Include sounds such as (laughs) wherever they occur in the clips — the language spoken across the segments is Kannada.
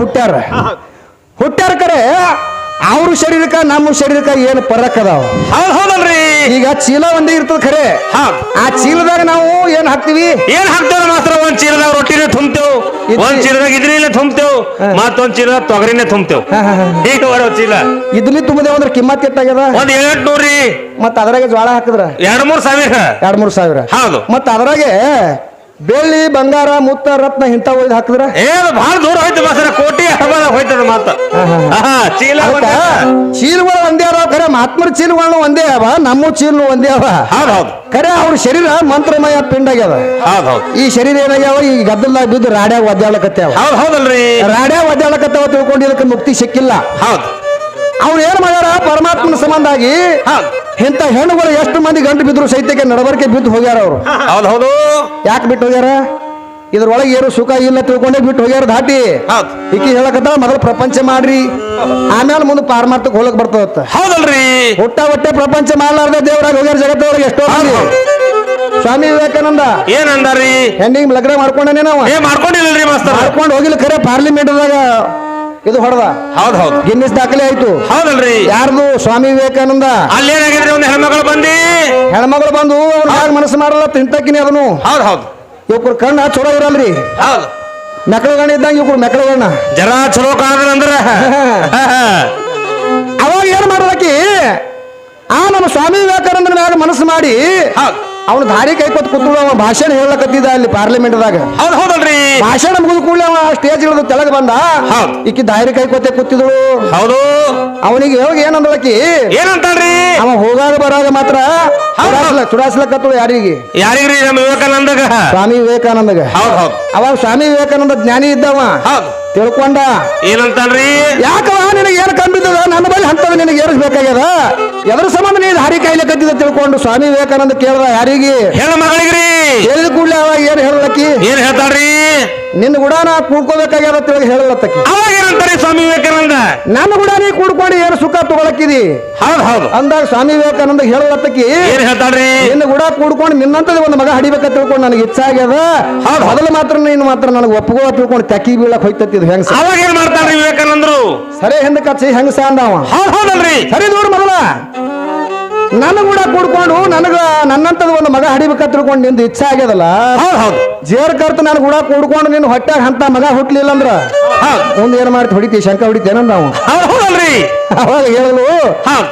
ಹುಟ್ಟ್ಯಾರ ಹುಟ್ಟ್ಯಾರ ಕರೆ ಅವ್ರ ಶರೀರಕ್ಕ ನಮ್ಮ ಶರೀರಕ್ಕ ಏನು ಪರಕ್ ಅದಾವ? ಹೌದ್ ಹೌದಲ್ರಿ. ಈಗ ಚೀಲ ಒಂದೇ ಇರ್ತದ ಖರೆ. ಹಾ ಆ ಚೀಲದಾಗ ನಾವು ಏನ್ ಹಾಕ್ತಿವಿ? ಏನ್ ಹಾಕ್ತೇವ ಮಾತ್ರ ಒಂದ್ ಚೀಲದಾಗ ರೊಟ್ಟಿನ ತುಂಬ್ತೇವ್ ಒಂದ್ ಚೀಲದಾಗ ಇದ್ರಿನೇ ತುಂಬ್ತೇವ್. ಮತ್ತೊಂದ್ ಚೀಲದಾಗ ತೊಗರಿನೇ ತುಂಬ್ತೇವ್. ಈಗ ಬರೋ ಚೀಲ. ಇದ್ಲಿ ತುಂಬದೇವ ಅಂದ್ರೆ ಕಿಮ್ಮತ್ ಕೆಟ್ಟಾಗ್ಯದ ಒಂದ್ ಏಳೆಂಟ್ ನೂರಿ ಮತ್ತ ಅದ್ರಾಗೆ ಜ್ವಾಳ ಹಾಕಿದ್ರ? ಎರಡ್ ಮೂರ್ ಸಾವಿರ. ಎರಡ್ ಮೂರ್ ಸಾವಿರ. ಹೌದು. ಮತ್ತ ಅದ್ರಾಗೆ ಬೆಳ್ಳಿ ಬಂಗಾರ ಮುತ್ತ ರತ್ನ ಇಂತ ಒಯ್ದು ಹಾಕಿದ್ರ? ಏನು ಬಹಳ ದೂರ ಹೋಯ್ತು ಮಾಸ್ತರ ಕೋಟಿ ಹಬ್ಬದ ಹೋಯ್ತದ ಮಾತ. ಚೀಲ. ಚೀಲಗಳು ಒಂದೇ ಅದಾವ. ಖರೆ ಮಹಾತ್ಮರ ಚೀಲಗಳು ಒಂದೇ ಅವ. ನಮ್ಮ ಚೀಲ ಒಂದೇ ಅವ. ಹೌದು ಹೌದು. ಖರೆ ಅವ್ರ ಶರೀರ ಮಂತ್ರಮಯ ಪಿಂಡ ಆಗ್ಯಾವ ಹೌದು ಹೌದು. ಈ ಶರೀರ ಏನಾಗ್ಯಾವ? ಈ ಗದ್ದಲ್ದಾಗ ಬಿದ್ದು ರಾಡ್ಯಾಗ ಒದ್ದಾಡಕತ್ಯಾವ ಹೌದ್ ಹೌದಲ್ರಿ. ರಾಡ್ಯಾಗ ಒದ್ದಾಡಕತ್ತಾವ ತಿಳ್ಕೊಂಡಿದ್ದಕ್ಕೆ ಮುಕ್ತಿ ಸಿಕ್ಕಿಲ್ಲ. ಹೌದ್. ಅವ್ರು ಏನ್ ಮಾಡ್ಯಾರ? ಪರಮಾತ್ಮನ ಸಂಬಂಧ ಆಗಿ ಇಂತ ಇಂಥ ಹೆಣ್ಣುಗಳು ಎಷ್ಟು ಮಂದಿ ಗಂಟು ಬಿದ್ರು ಸೈತ್ಯಕ್ಕೆ ನಡಬರ್ಕೆ ಬಿದ್ದು ಹೋಗ್ಯಾರ ಅವರು? ಹೌದು ಹೌದು. ಯಾಕೆ ಬಿಟ್ಟು ಹೋಗ್ಯಾರ? ಇದ್ರೊಳಗೆ ಏನು ಸುಖ ಇಲ್ಲ ತಿಳ್ಕೊಂಡೇ ಬಿಟ್ಟು ಹೋಗ್ಯಾರ ದಾಟಿ ಈಕಿ ಹೇಳಕತ್ತ ಮೊದಲು ಪ್ರಪಂಚ ಮಾಡ್ರಿ. ಆಮೇಲೆ ಮುಂದೆ ಪಾರಮಾರ್ಥಕ್ಕೆ ಹೋಗಕ್ ಬರ್ತದತ್ತ. ಹೌದಲ್ರಿ. ಹುಟ್ಟ ಹೊಟ್ಟೆ ಪ್ರಪಂಚ ಮಾಡ್ಲಾರ್ದೆ ದೇವರಾಗ ಹೋಗ್ಯಾರ ಜಗತ್ತೊಳಗೆ ಎಷ್ಟೋ ಸ್ವಾಮಿ ವಿವೇಕಾನಂದ. ಏನ್ ಅಂದಾರಿ ಹೆಂಡಿಗೆ ಲಗ್ನ ಮಾಡ್ಕೊಂಡೇನೆ ನಾವು. ಮಾಡ್ಕೊಂಡಿಲ್ಲ ಮಾಡ್ಕೊಂಡಿಲ್ಲಲ್ರಿ ಮಾಸ್ತರ. ಮಾಡ್ಕೊಂಡು ಹೋಗಿಲ್ಲ ಖರೆ ಪಾರ್ಲಿಮೆಂಟ್ದಾಗ. ಇದು ಹೊಡೆದ? ಹೌದ್ ಹೌದು. ಗಿನ್ನಿಸ್ ದಾಖಲೆ ಆಯ್ತು. ಹೌದಲ್ರಿ. ಯಾರ್ದು? ಸ್ವಾಮಿ ವಿವೇಕಾನಂದ. ಅಲ್ಲೇನಾಗಿದ್ರಿ ಒಂದು ಹೆಣ್ಮಗಳು ಬಂದಿ? ಹೆಣ್ಮಗಳು ಬಂದು ಅವ್ರ ಮನಸ್ಸು ಮಾಡಲ್ಲ ತಿಂತಕ್ಕಿನಿ ಅದನ್ನು. ಹೌದ್ ಹೌದು. ಇವ್ರ ಕಣ್ಣ ಚೊಲೋ ಇರಲ್ರಿ. ಹೌದು. ಮೆಕ್ಕಳಗಣ್ಣ ಇದ್ದಂಗ ಇವ್ರು ಮೆಕ್ಕಳಗಣ್ಣ ಜರ ಚಲೋ ಕಾಣದ್ರ ಅಂದ್ರ. (laughs) ಅವಾಗ ಏನ್ ಮಾಡಿ ಆ ನಮ್ಮ ಸ್ವಾಮಿ ವಿವೇಕಾನಂದನ ಮ್ಯಾಗ ಮನಸ್ಸು ಮಾಡಿ ಹೌದ್. ಅವನ ದಾರಿ ಕೈಕೊತ್ ಕೂತ್ಕೊಂಡು ಅವ ಭಾಷಣ ಹೇಳಕತ್ತಿದ್ದ ಅಲ್ಲಿ ಪಾರ್ಲಿಮೆಂಟ್ದಾಗ. ಹೌದು ಹೌದಲ್ರಿ. ಭಾಷಣ ಮುಗಿದ ಕೂಡಲೇ ಅವ ಸ್ಟೇಜ್ ಇಳಿದು ತೆಳಗ ಬಂದ. ಹೌದ್. ಈಕಿ ದಾರಿ ಕೈಕೊತ್ತೆ ಕೂತಿದ್ಳು. ಹೌದು. ಅವನಿಗೆ ಹೋಗಿ ಏನಂದಳಕಿ ಏನಂತಾಳ್ರಿ? ಅವ ಹೋಗಾಗ ಬರಾಗ ಮಾತ್ರ ಚುಡಾಸ್ಲ ಚುಡಾಸ್ಲಕತ್ತಳು ಯಾರಿಗೆ? ಯಾರಿಗ್ರಿ ನಮ್ಮ ವಿವೇಕಾನಂದಗ. ಸ್ವಾಮಿ ವಿವೇಕಾನಂದಗ. ಹೌದ್ ಹೌದ್. ಅವಾಗ ಸ್ವಾಮಿ ವಿವೇಕಾನಂದ ಜ್ಞಾನಿ ಇದ್ದವ. ಹೌದ್. ತಿಳ್ಕೊಂಡ. ಏನಂತಾನ್ರಿ ಯಾಕವ ನಿನಗೆ ಏನು ಕಂಬಿದ್ದದ ನನ್ನ ಬಳಿ ಹಂತದ ನಿನಗೆ ಏರಿಸ್ಬೇಕಾಗ್ಯದ? ಎದ್ರ ಸಂಬಂಧ ನೀನು ಹಾರಿ ಕದ್ದಿದ ತಿಳ್ಕೊಂಡು ಸ್ವಾಮಿ ವಿವೇಕಾನಂದ ಕೇಳ್ದ ಯಾರಿಗೆ? ಹೇಳ ಮಗಳಿಗ್ರಿ. ಹೇಳಿದ ಕೂಡಲೇ ಅವಾಗ ಏನ್ ಹೇಳಲಕ್ಕಿ? ಏನ್ ಹೇಳ್ತಾಳ್ರಿ? ನಿನ್ನ ಕೂಡ ನಾ ಕೂಡ್ಕೋಬೇಕಾಗ್ಯದ ತಿಳ್ಗಿ ಹೇಳಲತ್ತಕ್ಕಿ. ಅವಾಗ ಏನಂತಾರಿ ಸ್ವಾಮಿ ವಿವೇಕಾನಂದ? ನನ್ನ ಕೂಡ ನೀ ಕೂಡ್ಕೊಂಡು ಏನು ಸುಖ ತಗೊಳಕ್ಕಿದಿ? ಹೌದ್ ಹೌದು. ಅಂದಾಗ ಸ್ವಾಮಿ ವಿವೇಕಾನಂದ ಹೇಳಲತ್ತಕ್ಕಿ ಏನ್ ಹೇಳ್ತಾಳ್ರಿ? ನಿನ್ನ ಗುಡ ಕೂಡ್ಕೊಂಡು ನಿನ್ನಂತದ ಒಂದು ಮಗ ಹಡಿಬೇಕ ತಿಳ್ಕೊಂಡು ನನಗೆ ಇಚ್ಛೆ ಆಗ್ಯದ. ಹೌದ್. ಮೊದಲು ಮಾತ್ರ ನೀನು ಮಾತ್ರ ನನಗೆ ಒಪ್ಪಗೋ ತಿಳ್ಕೊಂಡು ತಕ್ಕಿ ಬೀಳಕ್ ಹೋಯ್ತತ್ತಿದ್ ಹೆಂಗಸ? ಅವಾಗ ಏನ್ ಮಾಡ್ತಾನ್ರಿ ವಿವೇಕಾನಂದರು? ಸರಿ ಹಿಂದೆ ಕಚ್ಚಿ ಹೆಂಗಸ ಅಂದವ? ಹೌದ್ ಹೌದಲ್ರಿ. ಸರಿ ನೋಡ್ ಮೊದಲ ನನ್ನ ಕೂಡ ಕೂಡ್ಕೊಂಡು ನನಗ ನನ್ನಂತದ ಒಂದು ಮಗ ಹಡಿಬೇಕ ತಿಳ್ಕೊಂಡು ನಿಂದು ಇಚ್ಛೆ ಆಗ್ಯದಲ್ಲ? ಹೌದ್ ಹೌದು. ಜೇರ್ ಕರ್ತ ನಾನು ಕೂಡ ಕೂಡ್ಕೊಂಡು ನಿನ್ನ ಹೊಟ್ಯಾಗ ಅಂತ ಮಗ ಹುಟ್ಲಿಲ್ಲ ಅಂದ್ರ? ಮುಂದೆ ಏನ್ ಮಾಡ್ತಿ ಹೊಡಿತಿ ಶಂಕ ಹೊಡಿತೇನಂದ ನಾವು ಅವ ಹೌದ್ ಹೌದಲ್ರಿ. ಅವಾಗ ಹೇಳಲು ಹೌದ್.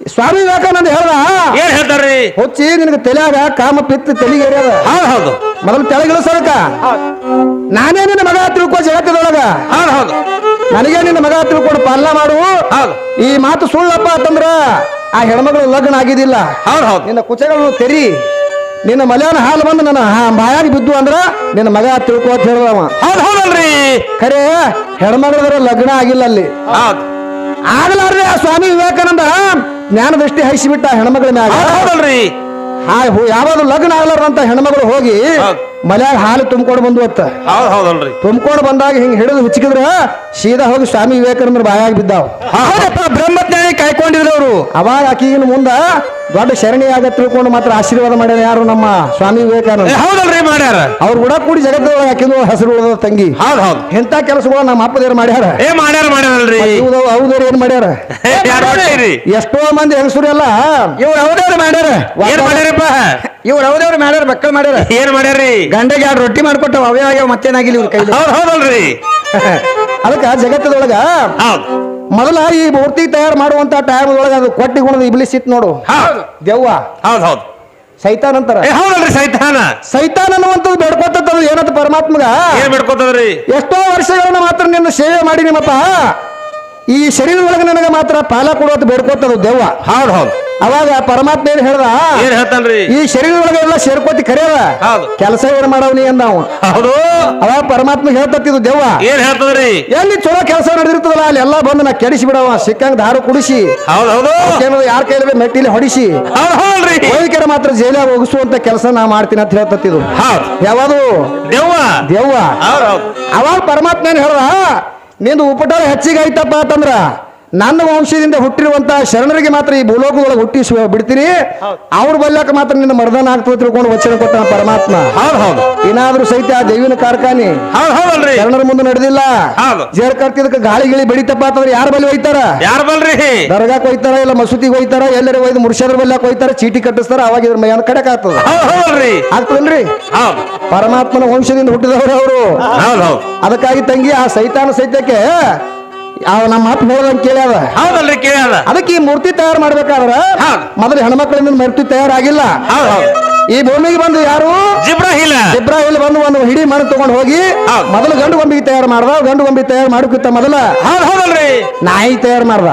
ಸ್ವಾಮಿ ವಿವೇಕಾನಂದ ಹೇಳ್ದ? ಏನ್ ಹೇಳ್ತಾರ್ರಿ? ಹುಚ್ಚಿ ನಿನಗೆ ತಲೆಯಾಗ ಕಾಮ ಪಿತ್ತ ತಲೆಗೆ ಏರ್ಯದ ಹೌದ್ ಹೌದು. ಮೊದಲು ತೆಳಗಿಳು ಸರಕ. ನಾನೇ ನಿನ್ನ ಮಗ ತಿಳ್ಕೊ ಜಗತ್ತದೊಳಗ ಹೌದ್ ಹೌದು. ನನಗೆ ನಿನ್ನ ಮಗ ತಿಳ್ಕೊಂಡು ಪಾಲನ ಮಾಡು. ಹೌದು. ಈ ಮಾತು ಸುಳ್ಳಪ್ಪ ಅಂತಂದ್ರ ಆ ಹೆಣ್ಮಗಳು ಲಗ್ನ ಆಗಿದಿಲ್ಲ. ಹೌದು ಹೌದು. ನಿನ್ನ ಕುಚಗಳನ್ನು ತೆರಿ. ನಿನ್ನ ಮಲಯಾನ ಹಾಲು ಬಂದು ನನ್ನ ಹಾ- ಬಾಯಾಗ ಬಿದ್ದು ಅಂದ್ರ ನಿನ್ನ ಮಗ ತಿಳ್ಕೊ ಅಂತ ಹೇಳ್ದವ ಹೌದ್ ಹೌದಲ್ರಿ. ಖರೆ ಹೆಣ್ಮಗಳದ್ರ ಲಗ್ನ ಆಗಿಲ್ಲ ಅಲ್ಲಿ. ಹೌದ್. ಆಗಲಾರ್ದೆ ಆ ಸ್ವಾಮಿ ವಿವೇಕಾನಂದ ಜ್ಞಾನ ದೃಷ್ಟಿ ಹರಿಸಿಬಿಟ್ಟ ಹೆಣ್ಮಗಳ ಮ್ಯಾಗ. ಹೌದ್ ಹೌದಲ್ರಿ ಯಾವಾಗ ಲಗ್ನ ಆಗ್ಲಾರಂತ ಹೆಣ್ಮಗಳು ಹೋಗಿ ಮನ್ಯಾಗ ಹಾಲು ತುಂಬಿಕೊಂಡು ಬಂದು ಅತ್ತ. ಹೌದ್ ಹೌದಲ್ರಿ. ತುಂಬಿಕೊಂಡು ಬಂದಾಗ ಹಿಂಗ್ ಹಿಡಿದು ಹುಚ್ಚಿಕಿದ್ರ ಸೀದಾ ಹೋಗಿ ಸ್ವಾಮಿ ವಿವೇಕಾನಂದ್ರ ಬಾಯಾಗ ಬಿದ್ದಾವ. ಬ್ರಹ್ಮಜ್ಞಾನಿ ಕಾಯ್ಕೊಂಡಿದ್ರು ಅವರು. ಅವಾಗ ಆಕಿಗಿನ ಮುಂದ ದೊಡ್ಡ ಶರಣಿಯಾಗ ಆಗ ತಿಳ್ಕೊಂಡು ಮಾತ್ರ ಆಶೀರ್ವಾದ ಮಾಡ್ಯಾರ ಯಾರು ನಮ್ಮ ಸ್ವಾಮಿ ವಿವೇಕಾನಂದ? ಹೌದಲ್ರಿ ಮಾಡ್ಯಾರ. ಅವ್ರ ಕೂಡ ಕೂಡಿ ಜಗತ್ತೊಳಗೆ ಆಕಿದು ಹೆಸರು ಉಳಿದ ತಂಗಿ. ಹೌದು ಹೌದು. ಎಂತ ಕೆಲಸಗಳು ನಮ್ಮ ಅಪ್ಪದೇರು ಮಾಡ್ಯಾರ. ಏ ಮಾಡ್ಯಾರ ಮಾಡ್ಯಾರಲ್ರಿ. ಇವ್ರು ಹೌದವ್ರು ಏನ್ ಮಾಡ್ಯಾರ? ಯಾರು ಎಷ್ಟೋ ಮಂದಿ ಹೆಂಗಸರು ಎಲ್ಲ. ಇವ್ರು ಅವ್ರದೇವ್ರು ಮಾಡ್ಯಾರ? ಏನ್ ಮಾಡ್ಯಾರಪ್ಪ? ಇವ್ರು ಅವ್ರದೇವ್ರು ಮಾಡ್ಯಾರ ಮಕ್ಕಳು ಮಾಡ್ಯಾರ? ಏನ್ ಮಾಡ್ಯಾರ್ರಿ? ಗಂಡಗೆ ಎರಡು ರೊಟ್ಟಿ ಮಾಡ್ಕೊಟ್ಟವ ಅವೇ ಆಗ್ಯಾವ ಮತ್ತೇನಾಗಿಲ್ಲ ಇವ್ರ ಕೈ ಹೌದ್ ಹೌದಲ್ರಿ. ಅದಕ್ಕ ಜಗತ್ತದೊಳಗ ಹೌದ್. ಮೊದಲ ಈ ಮೂರ್ತಿ ತಯಾರು ಮಾಡುವಂತ ಟೈಮ್ ಒಳಗೆ ಅದು ಕೊಟ್ಟಿ ಗುಣದ ಇಬ್ಲಿ ಸಿತ್ ನೋಡು. ಹೌದು. ದೆವ್ವ. ಹೌದು ಹೌದು. ಸೈತಾನ್ ಅಂತಾರ ಏ ಹೌದಲ್ರಿ ಸೈತಾನ? ಸೈತಾನ್ ಅನ್ನುವಂಥದ್ದು ಬೇಡ್ಕೊತದ್ದು ಏನಂತ ಪರಮಾತ್ಮಗ? ಏನ್ ಬಿಡ್ಕೋತದ್ರಿ? ಎಷ್ಟೋ ವರ್ಷಗಳನ್ನ ಮಾತ್ರ ನಿನ್ನ ಸೇವೆ ಮಾಡಿ ನಿಮ್ಮಪ್ಪ. ಈ ಶರೀರದೊಳಗೆ ನನಗೆ ಮಾತ್ರ ಪಾಲ ಕೊಡುವಂತ ಬೇಡ್ಕೊತದ್ದು ದೆವ್ವ. ಹೌದು ಹೌದ್. ಅವಾಗ ಪರಮಾತ್ಮ ಏನ್ ಹೇಳ್ದ? ಏನ್ ಹೇಳ್ತಾನ್ರಿ? ಈ ಶರೀರದೊಳಗೆ ಎಲ್ಲ ಸೇರ್ಕೋತಿ ಕರೆಯದ? ಹೌದು. ಕೆಲಸ ಏನ್ ಮಾಡವ್ನಿ ಅಂದ ಅವ ಹೌದು. ಅವಾಗ ಪರಮಾತ್ಮ ಹೇಳ್ತತ್ತಿದ್ದು ದೆವ್ವ. ಏನ್ ಹೇಳ್ತದ್ರಿ? ಎಲ್ಲಿ ಚಲೋ ಕೆಲಸ ನಡೆದಿರ್ತದಲ್ಲ ಅಲ್ಲಿ ಎಲ್ಲ ಬಂದು ನಾ ಕೆಡಿಸಿ ಬಿಡವ ಸಿಕ್ಕಂಗ್ ದಾರು ಕುಡಿಸಿ. ಹೌದ್ ಹೌದು. ಯಾರ ಕೈಲಿ ಮೆಟ್ಟಿಲಿ ಹೊಡಿಸಿ. ಹಾ ಹೌದ್ರಿ. ವೈದ್ಯರ ಮಾತ್ರ ಜೈಲಾಗ ಹೋಗಿಸುವಂತ ಕೆಲಸ ನಾ ಮಾಡ್ತೀನಿ ಅಂತ ಹೇಳ್ತತ್ತಿದ್ದು ಹೌದು. ಯಾವುದು? ದೇವ್ವ. ದೆವ್ವ. ಅವಾಗ ಪರಮಾತ್ಮ ಏನ್ ಹೇಳ್ದ? ನಿಂದು ಉಪಟಾರ ಹೆಚ್ಚಿಗೆ ಐತಪ್ಪ ಅಂತಂದ್ರ ನನ್ನ ವಂಶದಿಂದ ಹುಟ್ಟಿರುವಂತ ಶರಣರಿಗೆ ಮಾತ್ರ ಈ ಭೂಲೋಕದೊಳಗೆ ಹುಟ್ಟಿ ಬಿಡ್ತೀರಿ ಅವ್ರ ಬಲ್ಯಕ್ಕೆ ಮಾತ್ರ ನಿನ್ನ ಮರ್ದನ ಆಗ್ತದೆ ತಿಳ್ಕೊಂಡು ವಚನ ಕೊಟ್ಟ ಪರಮಾತ್ಮ. ಹೌದ್ ಏನಾದ್ರೂ ಸಹಿತ ಆ ದೇವಿನ ಕಾರ್ಖಾನೆ ಶರಣರ ಮುಂದೆ ನಡೆದಿಲ್ಲ. ಜೇರ್ ಕರ್ತಿದಕ್ಕೆ ಗಾಳಿ ಗಿಳಿ ಬೆಳಿತಪ್ಪ ಅಂತಂದ್ರೆ ಯಾರ ಬಲ್ಲಿ ಹೋಯ್ತಾರ? ಯಾರ ಬಲ್ರಿ? ದರ್ಗಾಕ್ ಹೋಯ್ತಾರ ಇಲ್ಲ ಮಸೂತಿಗೆ ಹೋಯ್ತಾರ? ಎಲ್ಲರೂ ಒಯ್ದು ಮುರ್ಷದ್ರ ಬಲ್ಯಕ್ಕೆ ಹೋಯ್ತಾರ? ಚೀಟಿ ಕಟ್ಟಿಸ್ತಾರ ಅವಾಗ ಇದ್ರ ಮೈಯನ್ ಕಡಕ್ ಆಗ್ತದ. ಆಗ್ತದಲ್ರಿ ಪರಮಾತ್ಮನ ವಂಶದಿಂದ ಹುಟ್ಟಿದವರು ಅವರು. ಅದಕ್ಕಾಗಿ ತಂಗಿ ಆ ಸೈತಾನ ಸೈತ್ಯಕ್ಕೆ ಅವ ನಮ್ಮ ಮಾತು ಹೇಳ್ದಂಗೆ ಕೇಳ್ಯಾವ ಹೌದಲ್ರಿ ಕೇಳ್ಯಾದ ಅದಕ್ಕೆ ಈ ಮೂರ್ತಿ ತಯಾರು ಮಾಡ್ಬೇಕಾದ್ರ. ಮೊದಲು ಹೆಣ್ಮಕ್ಳಿಂದ ಮೂರ್ತಿ ತಯಾರಾಗಿಲ್ಲ. ಈ ಭೂಮಿಗೆ ಬಂದು ಯಾರು? ಜಿಬ್ರಾಹಿಲ್. ಇಬ್ರಾಹಿಲ್ ಬಂದು ಒಂದು ಹಿಡಿ ಮಣ್ಣು ತಗೊಂಡು ಹೋಗಿ. ಮೊದಲು ಗಂಡು ಗೊಂಬಿಗೆ ತಯಾರು ಮಾಡ್ದ ಗಂಡು ಗೊಂಬಿ ತಯಾರು ಮಾಡಕ್ಕಿಂತ ಮೊದಲ. ಹೌದ್ ಹೌದಲ್ರಿ. ನಾಯಿ ತಯಾರು ಮಾಡ್ದ.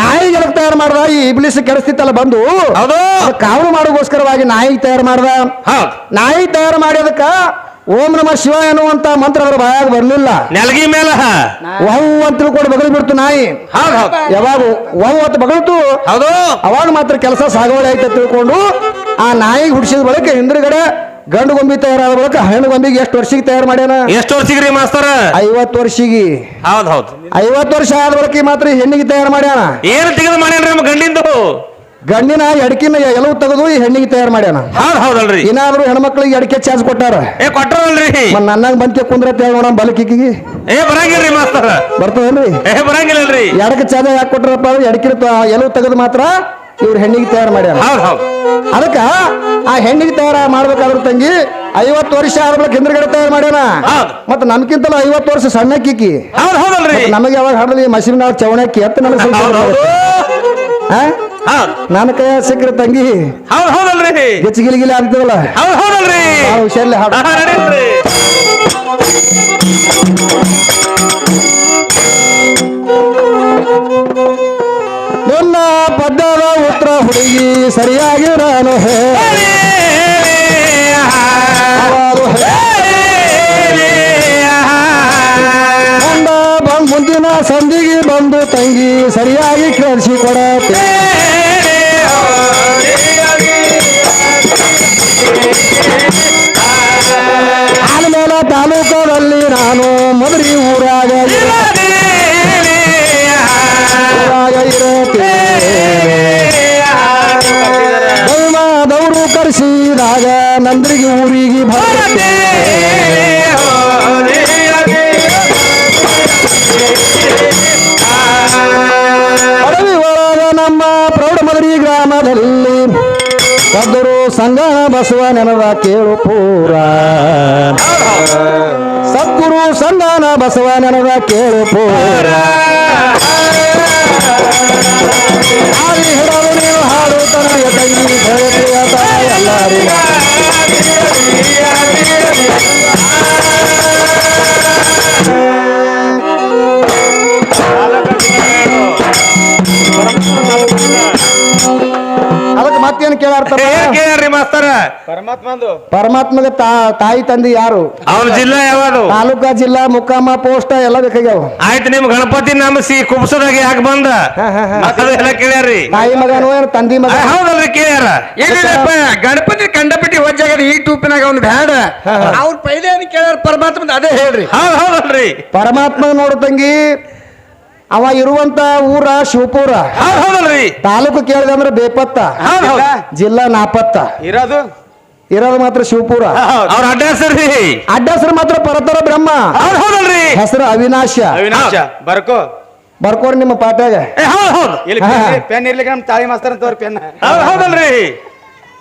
ನಾಯಿ ಜನಕ್ಕೆ ತಯಾರು ಮಾಡ್ದ ಈ ಇಬ್ಲಿಸ್ ಕೆಡಿಸ್ತಿತ್ತಲ್ಲ ಬಂದು. ಕಾವಲು ಮಾಡೋಗೋಸ್ಕರವಾಗಿ ನಾಯಿ ತಯಾರು ಮಾಡ್ದ. ನಾಯಿ ತಯಾರು ಮಾಡಿದಕ್ಕ ಓಂ ನಮ ಶಿವ ಅನ್ನುವಂತ ಮಂತ್ರ ಅದ್ರ ಬಾಯಾಗ ಬರ್ಲಿಲ್ಲ. ನೆಲಗಿ ಮೇಲ ವಹು ಅಂತ ತಿಳ್ಕೊಂಡು ಬಗಲ್ ಬಿಡ್ತು ನಾಯಿ. ಯಾವಾಗ ವಹು ಅಂತ ಬಗಲ್ತು ಹೌದು. ಅವಾಗ ಮಾತ್ರ ಕೆಲಸ ಸಾಗುವಳಿ ಆಯ್ತು ತಿಳ್ಕೊಂಡು ಆ ನಾಯಿ ಹುಡ್ಸಿದ ಬಳಿಕ ಹಿಂದ್ರಗಡೆ ಗಂಡು ಗೊಂಬಿ ತಯಾರಾದ ಬಳಿಕ ಹೆಣ್ಣು ಗೊಂಬಿಗೆ ಎಷ್ಟು ವರ್ಷಕ್ಕೆ ತಯಾರು ಮಾಡ್ಯಾನ? ಎಷ್ಟು ವರ್ಷಗ್ರಿ ಮಾಸ್ತರ? ಐವತ್ತು ವರ್ಷಿಗೆ. ಹೌದ್ ಹೌದು. ಐವತ್ತು ವರ್ಷ ಆದ ಬಳಿಕ ಮಾತ್ರ ಹೆಣ್ಣಿಗೆ ತಯಾರು ಮಾಡ್ಯಾನ? ಏನು ತೆಗೆದು ಮಾಡ್ಯಾನ ನಮ್ಮ ಗಂಡಿಂದು? ಗಂಡಿನ ಎಡಕಿನ ಎಲ್ಲವೂ ತೆಗೆದು ಈ ಹೆಣ್ಣಿಗೆ ತಯಾರು ಮಾಡ್ಯಾನ. ಹೌದ್ ಹೌದಲ್ರಿ. ಏನಾದ್ರೂ ಹೆಣ್ಮಕ್ಳಿಗೆ ಎಡಕೆ ಚಾನ್ಸ್ ಕೊಟ್ಟಾರ? ಏ ಕೊಟ್ಟರಲ್ರಿ ನನ್ನಂಗ್ ಬಂದ್ಕೆ ಕುಂದ್ರ ನೋಡ ಬಲಕಿಕ್ಕಿಗೆ. ಏ ಬರಂಗಿಲ್ರಿ ಮಾಸ್ತರ. ಬರ್ತದಲ್ರಿ ಏ ಬರಂಗಿಲ್ಲಲ್ರಿ. ಎಡಕ್ಕೆ ಚಾರ್ಜ್ ಯಾಕೆ ಕೊಟ್ಟರಪ್ಪ ಅಂದ್ರೆ ಎಡಕಿನ ಎಲ್ಲವೂ ತೆಗೆದು ಮಾತ್ರ ಇವ್ರು ಹೆಣ್ಣಿಗೆ ತಯಾರು ಮಾಡ್ಯಾರ. ಹೌದ್ ಹೌದ್. ಅದಕ್ಕ ಆ ಹೆಣ್ಣಿಗೆ ತಯಾರ ಮಾಡ್ಬೇಕಾದ್ರ ತಂಗಿ ಐವತ್ತು ವರ್ಷ ಆದ್ಮೇಲೆ ಹಿಂದ್ರಗಡೆ ತಯಾರು ಮಾಡ್ಯಾನ. ಮತ್ತೆ ನಮ್ಗಿಂತಲೂ ಐವತ್ತು ವರ್ಷ ಸಣ್ಣ ಕಿಕ್ಕಿ ಹೌದಲ್ರಿ. ನಮಗೆ ಯಾವಾಗ ಹಾಡಲಿ ಮಸೀನ್ ಚವಣಕ್ಕಿ ಎತ್ತ ನನಗೆ ಸ್ವಲ್ಪ ನನ್ನ ಕೈ ಸಿಕ್ಕ್ರೆ ತಂಗಿ. ಹೌದ್ ಹೌದಲ್ರಿ. ಗಿಚ್ಚಿಗಿಲಿಗಿಲಿ ಆಗ್ತದಲ್ಲ? ಹೌದ್ ಹೌದಲ್ರಿ. ಹುಷಾರ್ಲಿ ಹಾಡು. ಹಾ. ನನ್ನ ಪದ್ಯದ ಉತ್ತರ ಹುಡುಗಿ ಸರಿಯಾಗಿ ನಾನು ಹೇಳಲು ಮುಂದ ಬಂದ್ ಮುಂದಿನ ಸಂಧಿಗೆ ಬಂದು ತಂಗಿ ಸರಿಯಾಗಿ ಕೇಳಿಸಿಕೊಡತ್ತೆ. ಕರೆಸಿದಾಗ ನಂದ್ರಿಗೆ ಊರಿಗೆ ಒಳಗ ನಮ್ಮ ಪ್ರೌಢಮದರಿ ಗ್ರಾಮದಲ್ಲಿ ಸದ್ದರು ಸಂಗಣ ಬಸವ ನೆನವ ಕೇಳು ಪೂರ. ಸದ್ಗುರು ಸಂಘನ ಬಸವ ನೆನವ ಕೇಳು ಪೂರ. ಹಾಡಿ ಹಿಡಲು ಪರಮಾತ್ಮಗೆ ತಾ ತಾಯಿ ತಂದೆ ಯಾರು? ಅವ್ರ ಜಿಲ್ಲಾ ಯಾವುದು? ತಾಲೂಕಾ ಜಿಲ್ಲಾ ಮುಕ್ಕಾಮ ಪೋಸ್ಟ್ ಎಲ್ಲ ಬೇಕಾಗ್ಯಾವ. ಆಯ್ತು ನಿಮ್ ಗಣಪತಿ ನಮಸಿ ಕುಬ್ಸದಾಗ ಯಾಕೆ ಬಂದ? ಎಲ್ಲ ಕೇಳ್ಯಾರಿ ತಾಯಿ ಮಗನು ಏನು ತಂದಿ ಮಗ ಹೌದಲ್ರಿ ಕೇಳ್ಯಾರ. ಏನಿಲ್ಲಪ್ಪ ಗಣಪತಿ ಕಂಡಪಟ್ಟಿ ವಜ್ಜಾಗದ ಈ ಟೂಪಿನಾಗ ಅವ್ನು ಬ್ಯಾಡ. ಅವ್ರ ಪೈಲೆ ಏನ್ ಕೇಳ್ಯಾರ? ಪರಮಾತ್ಮದ ಅದೇ ಹೇಳ್ರಿ. ಹೌದ್ ಹೌದಲ್ರಿ. ಪರಮಾತ್ಮ ನೋಡ ತಂಗಿ ಅವ ಇರುವಂತ ಊರ ಶಿವಪುರ. ತಾಲೂಕು ಕೇಳಿದೆ ಅಂದ್ರೆ ಬೇಪತ್ತ. ಜಿಲ್ಲಾ ನಾಪತ್ತ. ಇರೋದು? ಇರೋದು ಮಾತ್ರ ಶಿವಪುರ. ಅವ್ರ ಅಡ್ರೆಸ್ ರೀ. ಅಡ್ಡ ಹೆಸರು ಮಾತ್ರ ಪರತರ ಬ್ರಹ್ಮ. ಹೌದ್ ಹೌದಲ್ರಿ. ಹೆಸರು ಅವಿನಾಶ. ಅವಿನಾಶ. ಬರ್ಕೋ. ಬರ್ಕೋರಿ ನಿಮ್ಮ ಪಾಟ್ಯಾಗ ಏ, ಹೌದ್ ಹೌದ್. ಇಲ್ಲಿ ಪೆನ್ ಇರ್ಲಿಕ್ಕೆ ನಮ್ ತಾಯಿ ಮಾಸ್ತರ್ ಅಂತ ಪೆನ್. ಹೌದ್ ಹೌದಲ್ರಿ.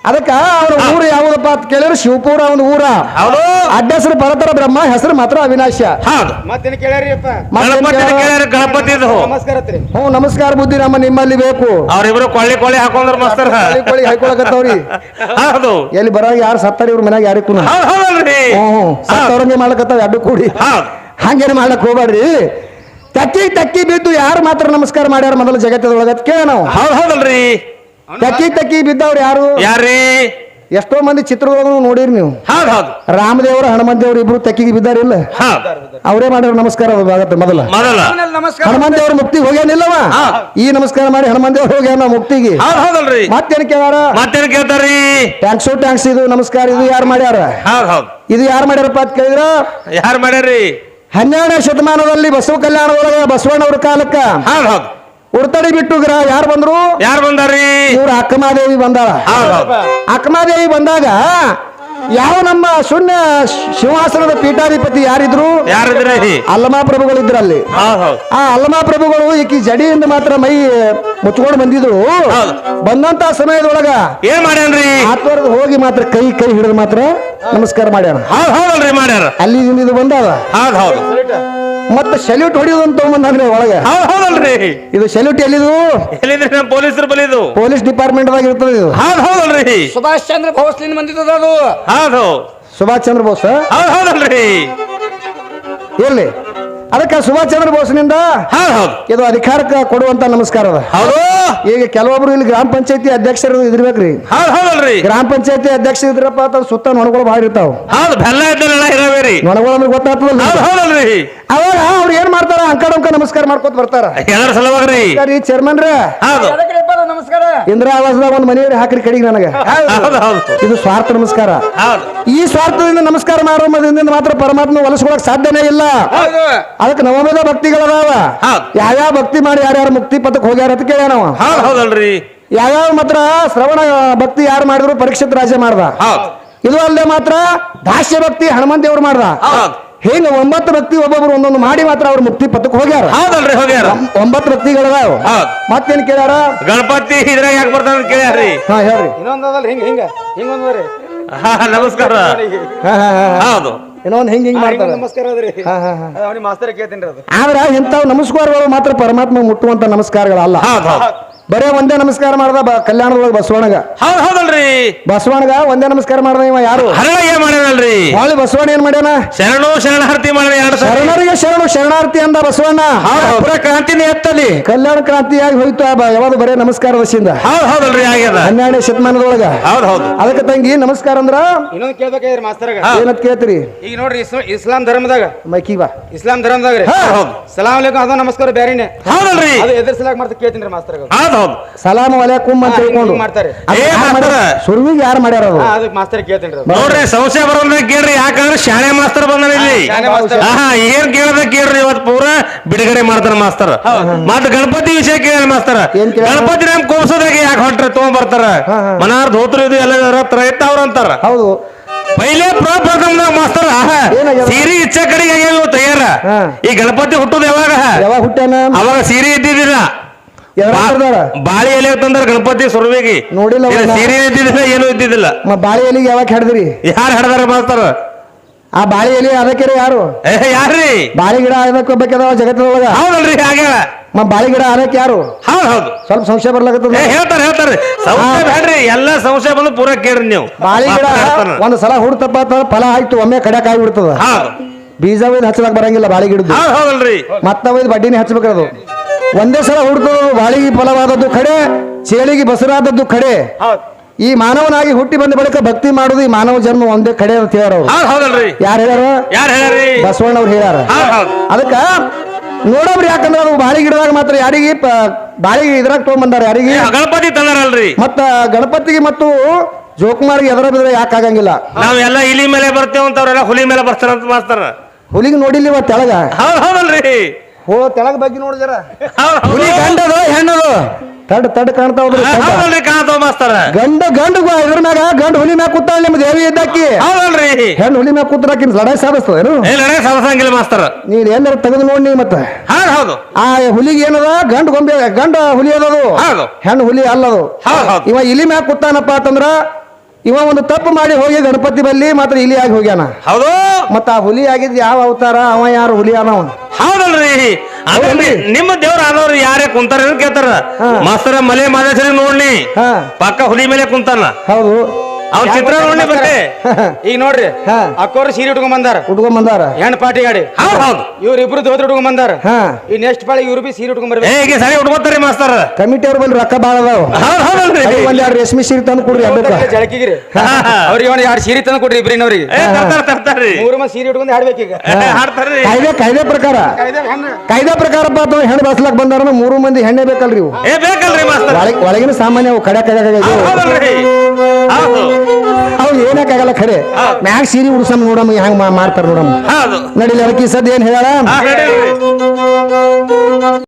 ಅದಕ್ಕ ಅವ್ರ ಊರು ಯಾವುದಪ್ಪ ಅಂತ ಕೇಳಿದ್ರೆ ಶಿವಪುರ ಒಂದು ಊರ. ಹೌದು. ಅಡ್ಡ ಹೆಸರು ಪರತರ ಬ್ರಹ್ಮ ಹೆಸರು ಮಾತ್ರ ಅವಿನಾಶ ಹೌದು. ಮತ್ತೇನ್ ಏನು ಅಪ್ಪ? ಗಣಪತಿ ಕೇಳ್ಯಾರ? ಕೇಳ್ಯಾರ ಗಣಪತಿದು ನಮಸ್ಕಾರ ಹ್ಞೂ ನಮಸ್ಕಾರ ಬುದ್ಧಿ ನಮ್ಮ ನಿಮ್ಮಲ್ಲಿ ಬೇಕು. ಅವ್ರಿಬ್ರು ಕೊಳ್ಳಿ ಕೊಳ್ಳಿ ಹಾಕೊಂಡ್ರ ಮಾಸ್ತರ. ಕೊಳ್ಳಿ ಕೊಳ್ಳಿ ಹಾಕೊಳಕತ್ತವ್ರಿ. ಹೌದು. ಎಲ್ಲಿ ಬರೋ ಯಾರು ಸತ್ತಾರ ಇವ್ರ ಮನ್ಯಾಗ ಯಾರಿಗೂ ಹ್ಞೂ ಸತ್ತವ್ರಂಗೆ ಮಾಡ್ಲಕತ್ತಾವ ಎರಡು ಕೂಡಿ. ಹೌದ್. ಹಂಗೇನು ಮಾಡ್ಲಕ್ ಹೋಗ್ಬೇಡ್ರಿ ತಕ್ಕಿ ತಕ್ಕಿ ಬಿದ್ದು ಯಾರು ಮಾತ್ರ ನಮಸ್ಕಾರ ಮಾಡ್ಯಾರ ಮೊದಲು ಜಗತ್ತದೊಳಗ ಅಂತ ಕೇಳ ನಾವು. ಹೌದ್ ಹೌದಲ್ರಿ. ತಕ್ಕಿ ತಕ್ಕಿ ಬಿದ್ದವ್ರು ಯಾರು? ಯಾರೇ ಎಷ್ಟೋ ಮಂದಿ ಚಿತ್ರದೊಳಗ ನೋಡಿರಿ ನೀವು. ಹೌದ್ ಹೌದ್. ರಾಮದೇವ್ರ ಹನುಮಂತ ದೇವ್ರು ಇಬ್ರು ತಕ್ಕಿಗೆ ಬಿದ್ದಾರ ಇಲ್ಲ? ಅವರೇ ಮಾಡ್ಯಾರ ನಮಸ್ಕಾರ ಆಗತ್ತೆ ಮೊದಲ. ಮೊದಲ. ಹನುಮಂತ ದೇವ್ರ ಮುಕ್ತಿಗೆ ಹೋಗ್ಯಾನಿಲ್ಲವ? ಈ ನಮಸ್ಕಾರ ಮಾಡಿ ಹನುಮಂತ ದೇವರು ಹೋಗ್ಯಾನ ಮುಕ್ತಿಗೆ. ಹೌದ್ ಹೌದಲ್ರಿ. ಮತ್ತೇನ್ ಕೇಳಾರ ಮತ್ತೇನ್ ಕೇಳ್ತಾರ ಟ್ಯಾಂಕ್ಸ್ ಟ್ಯಾಂಕ್ಸ್ ಇದು ನಮಸ್ಕಾರ ಇದು ಯಾರು ಮಾಡ್ಯಾರ? ಹೌದ್ ಹೌದ್. ಇದು ಯಾರು ಮಾಡ್ಯಾರಪ್ಪ ಅಂತ ಕೇಳಿದ್ರ? ಯಾರು ಮಾಡ್ಯಾರ್ರಿ? ಹನ್ನೆರಡನೇ ಶತಮಾನದಲ್ಲಿ ಬಸವ ಕಲ್ಯಾಣದೊಳಗ ಬಸವಣ್ಣವ್ರ ಕಾಲಕ್ಕ. ಹೌದು ಹೌದ್. ಉರ್ತಡಿ ಬಿಟ್ಟು ಗ್ರ ಯಾರು ಬಂದ್ರು? ಯಾರು ಬಂದಾರಿ ಇವ್ರ ಅಕ್ಕಮಾದೇವಿ ಬಂದಾಳ. ಅಕ್ಕಮಾದೇವಿ ಬಂದಾಗ ಯಾವ ನಮ್ಮ ಶೂನ್ಯ ಸಿಂಹಾಸನದ ಪೀಠಾಧಿಪತಿ ಯಾರಿದ್ರು? ಅಲ್ಲಮಾ ಪ್ರಭುಗಳು ಹೌದ್ ಆ ಅಲ್ಲಮಾ ಪ್ರಭುಗಳು ಈಕಿ ಜಡಿಯಿಂದ ಮಾತ್ರ ಮೈ ಮುಚ್ಕೊಂಡು ಬಂದಿದ್ರು. ಬಂದಂತ ಸಮಯದೊಳಗ ಏನ್ ಮಾಡ್ಯಾನ್ರಿ? ಆತ್ವರದ ಹೋಗಿ ಮಾತ್ರ ಕೈ ಕೈ ಹಿಡಿದು ಮಾತ್ರ ನಮಸ್ಕಾರ ಮಾಡ್ಯಾರ. ಅಲ್ಲಿ ಇದು ಬಂದಾವ ಹೌದು. ಮತ್ತೆ ಸೆಲ್ಯೂಟ್ ಹೊಡಿಯೋದು ಅಂತ ತಗೊಂಬಂದ್ರೆ ಒಳಗೆ. ಹೌದ್ ಹೌದಲ್ರಿ. ಇದು ಸೆಲ್ಯೂಟ್ ಎಲ್ಲಿದು? ಎಲ್ಲಿದ್ರಿ ನಮ್ಮ ಪೊಲೀಸರು ಬಲಿದು ಪೊಲೀಸ್ ಡಿಪಾರ್ಟ್ಮೆಂಟ್ ದಾಗ ಇರ್ತದೆ ಇದು. ಹೌದ್ ಹೌದಲ್ರಿ. ಸುಭಾಷ್ ಚಂದ್ರ ಭೋಸ್ಲಿಂದ ಬಂದಿದ್ದದ ಅದು? ಹೌದು. ಹೌದ್ ಸುಭಾಷ್ ಚಂದ್ರ ಬೋಸ್ ಹೌದ್ ಹೌದಲ್ರಿ. ಎಲ್ಲಿ? ಅದಕ್ಕೆ ಸುಭಾಷ್ ಚಂದ್ರ ಬೋಸ್ನಿಂದ ಹೌದ್ ಹೌದ್. ಇದು ಅಧಿಕಾರಕ್ಕೆ ಕೊಡುವಂತ ನಮಸ್ಕಾರ ಅದ ಹೌದು. ಈಗ ಕೆಲವೊಬ್ರು ಇಲ್ಲಿ ಗ್ರಾಮ ಪಂಚಾಯತಿ ಅಧ್ಯಕ್ಷರು ಇದಿರ್ಬೇಕ್ರಿ. ಹೌದ್ ಹೌದಲ್ರಿ. ಗ್ರಾಮ ಪಂಚಾಯತಿ ಅಧ್ಯಕ್ಷ ಇದ್ರಪ್ಪ ಅಂತ ಸುತ್ತ ನೊಣಗಳು ಭಾಳ ಇರ್ತಾವ. ಹೌದ್ ಬೆಲ್ಲ ಇದ್ದಲ್ಲ ಇರಬೇರಿ ನೊಣಗಳು ಅಂದ್ರೆ ಗೊತ್ತಾಗ್ತದಲ್ಲ ಹೌದ್ ಹೌದಲ್ರಿ. ಅವಾಗ ಅವ್ರು ಏನ್ ಮಾಡ್ತಾರ? ಅಂಕಡಂಕ ನಮಸ್ಕಾರ ಮಾಡ್ಕೊತ ಬರ್ತಾರ. ಚೇರ್ಮನ್ ರೇ. ಹೌದು. ನಮಸ್ಕಾರ. ಇಂದಿರಾ ಆವಾಸದಾಗ ಒಂದು ಮನೆಯವ್ರಿ ಹಾಕ್ರಿ ಕಡೆಗೆ ನನಗೆ. ಹೌದ್. ಹೌದು ಇದು ಸ್ವಾರ್ಥ ನಮಸ್ಕಾರ. ಹೌದ್. ಈ ಸ್ವಾರ್ಥದಿಂದ ನಮಸ್ಕಾರ ಮಾಡೋದ್ರಿಂದ ಮಾತ್ರ ಪರಮಾತ್ಮ ಒಲಸ್ಕೊಳಕ್ ಸಾಧ್ಯನೇ ಇಲ್ಲ. ಹೌದು. ಅದಕ್ಕೆ ನವಮೇಧ ಭಕ್ತಿಗಳದಾವ. ಹೌದ್. ಯಾವ್ಯಾವ ಭಕ್ತಿ ಮಾಡಿ ಯಾರ್ಯಾರು ಮುಕ್ತಿ ಪಥಕ್ ಹೋಗ್ಯಾರ ಅಂತ ಕೇಳ್ಯಾನ ನಾವು ಹೌದ್ ಹೌದಲ್ರಿ. ಯಾವ್ಯಾವ ಮಾತ್ರ ಶ್ರವಣ ಭಕ್ತಿ ಯಾರು ಮಾಡಿದ್ರು ಪರೀಕ್ಷಿತ ರಾಜ್ಯ ಮಾಡ್ದ. ಹೌದ್. ಇದು ಅಲ್ಲದೆ ಮಾತ್ರ ಭಾಷ್ಯ ಭಕ್ತಿ ಹನುಮಂತ ದೇವ್ರು ಮಾಡ್ದ. ಹೌದ್. ಹಿಂಗ ಒಂಬತ್ತು ವ್ಯಕ್ತಿ ಒಬ್ಬೊಬ್ರು ಒಂದೊಂದು ಮಾಡಿ ಮಾತ್ರ ಅವ್ರ ಮುಕ್ತಿ ಪಥಕ್ಕೆ ಹೋಗ್ಯಾರ? ಹೌದಲ್ರಿ ಹೋಗ್ಯಾರ. ಒಂಬತ್ತು ವ್ಯಕ್ತಿಗಳ ಹೌದ್. ಮತ್ತೇನ್ ಕೇಳ್ಯಾರ? ಗಣಪತಿ ಇದ್ರಾಗ ಯಾಕೆ ಬರ್ತಾನ ಅಂತ ಕೇಳ್ಯಾರ್ರಿ. ಹಾ ಹೇಳ್ರಿ. ಇನ್ನೊಂದಲ್ಲ ಹಿಂಗ ಹಿಂಗ ಹಿಂಗೊಂದ್ರಿ ಹಾ ನಮಸ್ಕಾರ. ಹಾ ಹಾ ಹಾ. ಹೌದು. ಇನ್ನೊಂದ್ ಹಿಂಗ ಹಿಂಗ ಮಾಡ್ತಾರ. ನಮಸ್ಕಾರ ಅದ್ರಿ. ಹಾ ಹಾ ಹಾ. ಅವ್ನಿಗೆ ಮಾಸ್ತರ್ ಕೇಳ್ತೀನಿ ಅದು. ಆದ್ರ ಇಂಥವ್ ನಮಸ್ಕಾರಗಳು ಮಾತ್ರ ಪರಮಾತ್ಮ ಮುಟ್ಟುವಂತ ನಮಸ್ಕಾರಗಳಲ್ಲ. ಹೌದು ಹೌದ್. ಬರೇ ಒಂದೇ ನಮಸ್ಕಾರ ಮಾಡ್ದ ಬ- ಕಲ್ಯಾಣದೊಳಗೆ ಬಸವಣ್ಣಗ. ಹೌದ್ ಹೌದಲ್ರಿ. ಬಸವಣ್ಣಗ ಒಂದೇ ನಮಸ್ಕಾರ ಮಾಡ್ದ ಇವ ಯಾರು? ಹರಳ ಏನ್ ಮಾಡ್ಯಾನಲ್ರಿ. ಹೊಳ್ಳಿ ಬಸವಣ್ಣ ಏನ್ ಮಾಡ್ಯಾನ? ಶರಣು ಶರಣಾರ್ಥಿ ಮಾಡಿದ ಎರಡು ಸಾವಿರ ಶರಣರಿಗೆ ಶರಣು ಶರಣಾರ್ಥಿ ಅಂದ ಬಸವಣ್ಣ. ಪುರ ಕ್ರಾಂತಿನೇ ಎತ್ತಲಿ ಕಲ್ಯಾಣ ಕ್ರಾಂತಿಯಾಗಿ ಹೋಯ್ತು ಆ ಬ- ಯಾವಾಗ ಬರೇ ನಮಸ್ಕಾರ ವಶಿಂದ? ಹೌದ್ ಹೌದಲ್ರಿ ಆಗ್ಯದ. ಹನ್ನೆರಡನೇ ಶತಮಾನದೊಳಗ. ಹೌದ್ ಹೌದು. ಅದಕ್ಕೆ ತಂಗಿ ನಮಸ್ಕಾರ ಅಂದ್ರ? ಇನ್ನೊಂದು ಕೇಳ್ಬೇಕಾದ್ರಿ ಮಾಸ್ತರ್ಗ. ಹಾ. ಏನತ್ ಕೇಳ್ತೀರಿ? ಈಗ ನೋಡ್ರಿ ಇಸ್ಲಾ- ಇಸ್ಲಾಂ ಧರ್ಮದಾಗ. ಮೈಕಿ ಬಾ. ಇಸ್ಲಾಂ ಧರ್ಮದಾಗ ರೀ. ಹೌದ್ ಹೌದ್. ಸಲಾಮ್ ಅದ ನಮಸ್ಕಾರ ಬ್ಯಾರಿನೇ. ಹೌದಲ್ರಿ. ಅದು ಎದುರಿಸಲಾಗ ಸಲಾಗ್ ಮಾಡ್ತಾ ಕೇಳ್ತೀನಿ ರೀ ಮಾಸ್ತರ್ಗ. ಹೌದ್ ಹೌದ್ ಸಲಾಮ ವಲಯಕುಂ ಅಂತ ಹೇಳ್ಕೊಂಡು ಮಾಡ್ತಾರೆ. ಏ ಯಾರ್? ಮಾಡ್ಯಾರ? ಸುರುವಿಗೆ ಯಾರು ಮಾಡ್ಯಾರ ಅದು ಹಾ ಅದಕ್ಕೆ ಮಾಸ್ತರ್ ಕೇಳ್ತೀನಿ ನೋಡ್ರಿ ಸಂಶಯ ಬರೋದ್ರ ಕೇಳ್ರಿ ಯಾಕಂದ್ರೆ ಶಾಣೆ ಮಾಸ್ತರ್ ಬಂದಾನ ಇಲ್ಲಿ. ಏನ್ ಕೇಳದ ಕೇಳ್ರಿ ಇವತ್ತು ಪೂರ ಬಿಡುಗಡೆ ಮಾಡ್ತಾರ ಮಾಸ್ತರ್. ಮತ್ತೆ ಗಣಪತಿ ವಿಷಯ ಕೇಳ ಮಾಸ್ತರ್. ಗಣಪತಿ ನಮ್ ಕೋಸದಾಗ ಯಾಕೆ ಹೊಟ್ರೆ ತಗೊಂಡ್ ಬರ್ತಾರ. ಮನಾರ್ ಧೋತ್ರ ಇದು ಎಲ್ಲ ಇತ್ತ ಅವ್ರ ಅಂತಾರ. ಹೌದು. ಪೈಲೆ ಪ್ರಪ್ರಥಮದಾಗ ಮಾಸ್ತರ್? ಸೀರೆ ಇಚ್ಛಾ ಕಡೆಗೆ ತಯಾರ? ಈ ಗಣಪತಿ ಹುಟ್ಟುದ ಯಾವಾಗ? ಯಾವಾಗ ಹುಟ್ಟಾನ ಅವಾಗ ಸೀರೆ ಇದ್ದಿದ್ದಿಲ್ಲ? ಬಾಳಿ ಎಲೆ ತಂದ್ರ ಗಣಪತಿ ಸುರುವಿಗೆ. ನೋಡಿಲ್ಲ ಅವ್ನ. ಸೀರೆ ಇದ್ದಿದ್ದಿಲ್ಲ ಏನು ಇದ್ದಿದ್ದಿಲ್ಲ. ಮ ಬಾಳೆ ಎಲೆಗೆ ಯಾವಾಗ ಹಿಡ್ದಿರಿ? ಯಾರು ಹಡ್ದಾರ ಮಾಸ್ತಾರ? ಆ ಬಾಳೆ ಎಲೆ ಅದಕ್ಕೆ ಯಾರು? ಏ ಯಾರ್ರಿ? ಬಾಳಿ ಗಿಡ ಅದಕ್ಕೆ ಬೇಕದಾವ ಜಗತ್ತಿನೊಳಗ? ಹೌದಲ್ರಿ ಹಾಗೆ. ಮ ಬಾಳೆ ಗಿಡ ಅದಕ್ಕೆ ಯಾರು? ಹೌದ್ ಹೌದು. ಸ್ವಲ್ಪ ಸಂಶಯ ಬರ್ಲಾಗತ್ತದ ಹೇಳ್ತಾರೆ ಹೇಳ್ತಾರೆ ಹೇಳ್ತಾರ. ಸಂಶಯ ಬೇಡ್ರಿ ಎಲ್ಲ ಸಂಶಯ ಬಂದು ಪೂರ ಕೇಳ್ರಿ ನೀವು. ಬಾಳೆ ಗಿಡ ಒಂದು ಹೇಳ್ತಾನ. ಒಂದ್ ಸಲ ಹುಡ್ತಪ್ಪ ಅಂತ ಫಲ ಆಯ್ತು ಒಮ್ಮೆ ಕಡ್ಯಾಕ್ ಆಗಿ ಬಿಡ್ತದ ಹೌದು. ಬೀಜ ಒಯ್ದು ಹಚ್ಚಲಕ್ ಬರಂಗಿಲ್ಲ ಬಾಳೆ ಗಿಡದ್ದು. ಹೌದ್ ಹೌದಲ್ರಿ. ಮತ್ತ ಒಯ್ದು ಬಡ್ಡಿನೇ ಹಚ್ಬೇಕದು ಒಂದೇ ಸಲ ಹುಡ್ತದ ಬಾಳಿಗೆ ಫಲವಾದದ್ದು ಕಡೆ ಚೇಳಿಗೆ ಬಸರಾದದ್ದು ಕಡೆ. ಈ ಮಾನವನಾಗಿ ಹುಟ್ಟಿ ಬಂದ ಬಳಿಕ ಭಕ್ತಿ ಮಾಡುದು ಈ ಮಾನವ ಜನ್ಮ ಒಂದೇ ಕಡೆ ಅಂತ ಹೇಳ್ಯಾರ ಯಾರು ಹೇಳ್ಯಾರ? ಯಾರು ಅವ್ರು ಹೇಳ್ಯಾರ. ಹೌದ್ ಅದಕ್ಕ ನೋಡಬ್ರಿ ಯಾಕಂದ್ರೆ ಅದು ಬಾಳಿ ಗಿಡದಾಗ ಮಾತ್ರ ಯಾರಿಗೆ ಬಾಳಿಗೆ ಬಾಳಿ ಇದ್ರಾಗ ಬಂದಾರ ಯಾರಿಗೆ? ಗಣಪತಿ ತಂದಾರಲ್ರಿ. ಮತ್ತ ಗಣಪತಿಗೆ ಮತ್ತು ಜೋಕುಮಾರ್ಗೆ ಎದರ ಬಿದ್ರೆ ಯಾಕೆ ಆಗಂಗಿಲ್ಲ? ನಾವೆಲ್ಲ ಇಲಿ ಮೇಲೆ ಬರ್ತೇವಂತವ್ರೆಲ್ಲ ಹುಲಿ ಮೇಲೆ ಬರ್ತಾರಂತ ಮಾಸ್ತಾರ. ಹುಲಿಗೆ ನೋಡಿಲ್ಲ ಇವತ್ತೆಳಗ ತೆಳಗ? ಹೌದ್ ಹೌದಲ್ರಿ. ಹೋ ತೆಳಗ ಬಗ್ಗೆ ನೋಡಿದ್ರ ಹುಲಿ ಗಂಡದು ಹೆಣ್ಣದು. ತಡ್ ತಡ್ ಕಾಣ್ತಾ ಹೋದ್ರಿ ಹಾ, ಹೌದಲ್ರಿ ಕಾಣ್ತಾವ ಮಾಸ್ತಾರ. ಗಂಡ ಗಂಡು ಇದ್ರ ಮ್ಯಾಗ ಗಂಡ ಹುಲಿ ಮ್ಯಾಗ ಕೂತಾಳ ನಿಮ್ ದೇವಿ ಇದ್ದಾಕಿ ಹೌದಲ್ರಿ ಹೆಣ್ಣು ಹುಲಿ ಮ್ಯಾಗ ಕೂತ್ರಾಕಿನ್ ಲಡಾಯಿ ಸಾಧಿಸ್ತದೇನು ಏ ಲಡೆ ಸದಸಂಗಿಲ್ಲ ಮಾಸ್ತರ. ನೀನ್ ಎಲ್ಲಾರ ತೆಗೆದು ನೋಡಿ ಮತ್ತೆ. ಹೌದ್ ಹೌದು. ಆ ಹುಲಿಗೆ ಏನದ? ಗಂಡ ಗೊಂಬೆ ಗಂಡ ಹುಲಿ ಅದದು. ಹೌದು. ಹೆಣ್ಣು ಹುಲಿ ಅಲ್ಲದು. ಹೌದ್ ಹೌದು. ಇವ ಇಲಿ ಮ್ಯಾಗ ಕೂತಾನಪ್ಪ ಅಂತಂದ್ರ ಇವ ಒಂದು ತಪ್ಪು ಮಾಡಿ ಹೋಗಿ ಗಣಪತಿ ಬಲ್ಲಿ ಮಾತ್ರ ಇಲಿ ಆಗಿ ಹೋಗ್ಯಾನ. ಹೌದು. ಮತ್ತ ಆ ಹುಲಿ ಆಗಿದ್ ಯಾವ ಅವತಾರ? ಅವ ಯಾರು ಹುಲಿ ಅನವ ಹೌದಲ್ರಿ. ನಿಮ್ಮ ದೇವ್ರ ಆದವ್ರು ಯಾರೇ ಕುಂತಾರ ಅಂತ ಕೇಳ್ತಾರ. ಮಾಸ್ತರ ಮಲೆ ಮಾದೇಶ್ವರಿ ನೋಡ್ಲಿ ಪಕ್ಕ ಹುಲಿ ಮೇಲೆ ಕುಂತಾನ. ಹೌದು. ಅವ್ರ ಚಿತ್ರ ನೋಡಿ ಬರ್ತೆ. ಈಗ ನೋಡ್ರಿ ಹಾ. ಅಕ್ಕೋರು ಸೀರೆ ಉಟ್ಕೊಂಡ್ ಬಂದಾರ. ಉಟ್ಕೊಂಡ್ ಬಂದಾರ? ಹೆಣ್ಣು ಪಾಟಿ ಗಾಡಿ. ಹೌದ್ ಹೌದು. ಇವ್ರ ಇಬ್ರು ದೋತ್ರ ಉಟ್ಕೊಂಡ್ ಬಂದಾರ. ಹಾ. ಈ ನೆಕ್ಸ್ಟ್ ಪಾಳಿ ಇವ್ರು ಬಿ ಸೀರೆ ಉಟ್ಕೊಂಡ್ ಬರ್ಬೇಕು. ಸರಿ ಉಟ್ಕೋತಾರಿ ಮಾಸ್ತರ. ಕಮಿಟಿ ಅವ್ರ ಬಂದ್ ರೊಕ್ಕ ಬಾಳ ಅದಾವ. ಒಂದ್ ಎರಡು ರೇಷ್ಮೆ ಸೀರೆ ತಂದು ಕೊಡ್ರಿ ಜಳಕಿಗ್ರಿ. ಅವ್ರಿಗೆ ಒಂದ್ ಎರಡು ಸೀರೆ ತಂದು ಕೊಡ್ರಿ ಇಬ್ರಿನವ್ರಿಗೆ ಏ ಮೂರು ಮಂದಿ ಸೀರೆ ಉಟ್ಕೊಂಡ್ ಹಾಡ್ಬೇಕೀಗ ಕಾಯ್ದೆ ಕಾಯ್ದೆ ಪ್ರಕಾರ. ಕಾಯ್ದೆ ಪ್ರಕಾರಪ್ಪ ಅಥವಾ ಹೆಣ್ಣು ಬಸ್ಲಾಕ್ ಬಂದಾರ ಮೂರು ಮಂದಿ ಹೆಣ್ಣೆ ಬೇಕಲ್ರಿ ಇವು. ಏ ಬೇಕಲ್ರಿ ಒಳಗಿನ ಸಾಮಾನ್ಯ ಅವು ಕಡೆ ಕಡೆ ಹೌದು. ಅವ್ರು ಏನಕ್ಕಾಗಲ್ಲ ಖರೆ ಮ್ಯಾಗ ಸೀರಿ ಉಡ್ಸಮ್ ನೋಡಮ್ಮ ಹೆಂಗ್ ಮಾಡ್ತಾರ ನೋಡಮ್ಮ ನಡಿಲಿ ಅದಕ್ಕೆ ಸದ್ಯ ಏನ್ ಹೇಳ.